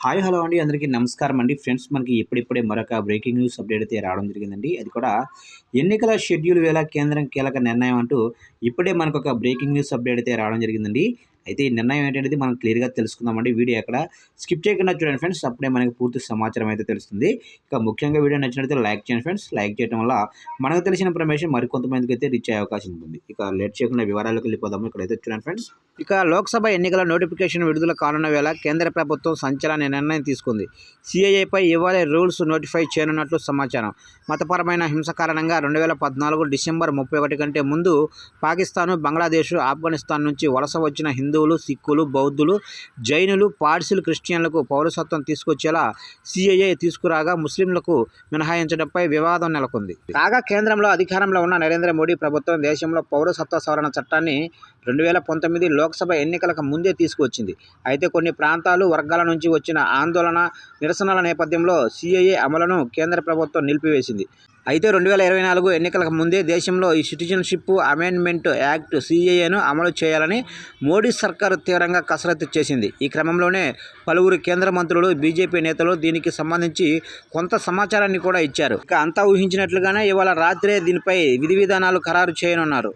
Hi hello అండి. అందరికీ నమస్కారం అండి. ఫ్రెండ్స్ మనకి ఇప్పుడిప్పుడే మరొక బ్రేకింగ్ న్యూస్ అప్డేట్ అయితే రావడం జరిగిందండి. అది కూడా ఎన్నికల షెడ్యూల్ వేళ కేంద్రం కీలక నిర్ణయం అంటూ ఇప్పుడే మనకు ఒక బ్రేకింగ్ న్యూస్ అప్డేట్ అయితే రావడం జరిగిందండి. అయితే ఈ నిర్ణయం ఏంటనేది మనం క్లియర్గా తెలుసుకుందామండి. వీడియో ఎక్కడ స్కిప్ చేయకుండా చూడండి ఫ్రెండ్స్. అప్పుడే మనకి పూర్తి సమాచారం అయితే తెలుస్తుంది. ఇక ముఖ్యంగా వీడియో నచ్చినట్లయితే లైక్ చేయండి ఫ్రెండ్స్. లైక్ చేయడం వల్ల మనకు తెలిసిన ఇన్ఫర్మేషన్ మరికొంతమందికి అయితే రీచ్ అయ్యే అవకాశం ఉంటుంది ఇక లేట్ చేయకుండా వివరాలకు వెళ్ళిపోదాము. ఇక్కడైతే చూడండి ఫ్రెండ్స్. ఇక లోక్సభ ఎన్నికల నోటిఫికేషన్ విడుదల కానున్న వేళ కేంద్ర ప్రభుత్వం సంచలన నిర్ణయం తీసుకుంది. సిఐఏపై ఇవాళ రూల్స్ నోటిఫై చేయనున్నట్లు సమాచారం. మతపరమైన హింస కారణంగా రెండు వేల పద్నాలుగు డిసెంబర్ ముప్పై ఒకటి కంటే ముందు పాకిస్తాను బంగ్లాదేశ్ ఆఫ్ఘనిస్తాన్ నుంచి వలస వచ్చిన హిందువులు సిక్కులు బౌద్ధులు జైనులు పార్సీలు క్రిస్టియన్లకు పౌరసత్వం తీసుకొచ్చేలా సిఐఏ తీసుకురాగా ముస్లింలకు మినహాయించడంపై వివాదం నెలకొంది. కాగా కేంద్రంలో అధికారంలో ఉన్న నరేంద్ర మోడీ ప్రభుత్వం దేశంలో పౌరసత్వ సవరణ చట్టాన్ని రెండు వేల పంతొమ్మిది లోక్సభ ఎన్నికలకు ముందే తీసుకువచ్చింది. అయితే కొన్ని ప్రాంతాలు వర్గాల నుంచి వచ్చిన ఆందోళన నిరసనల నేపథ్యంలో సిఐఏ అమలును కేంద్ర ప్రభుత్వం నిలిపివేసింది. అయితే రెండు వేల ఇరవై నాలుగు ఎన్నికలకు ముందే దేశంలో ఈ సిటిజన్షిప్ అమెండ్మెంట్ యాక్ట్ సిఏఏను అమలు చేయాలని మోడీ సర్కారు తీవ్రంగా కసరత్తు చేసింది. ఈ క్రమంలోనే పలువురు కేంద్ర మంత్రులు బీజేపీ నేతలు దీనికి సంబంధించి కొంత సమాచారాన్ని కూడా ఇచ్చారు. ఇక అంతా ఊహించినట్లుగానే ఇవాళ రాత్రే దీనిపై విధి విధానాలు ఖరారు చేయనున్నారు.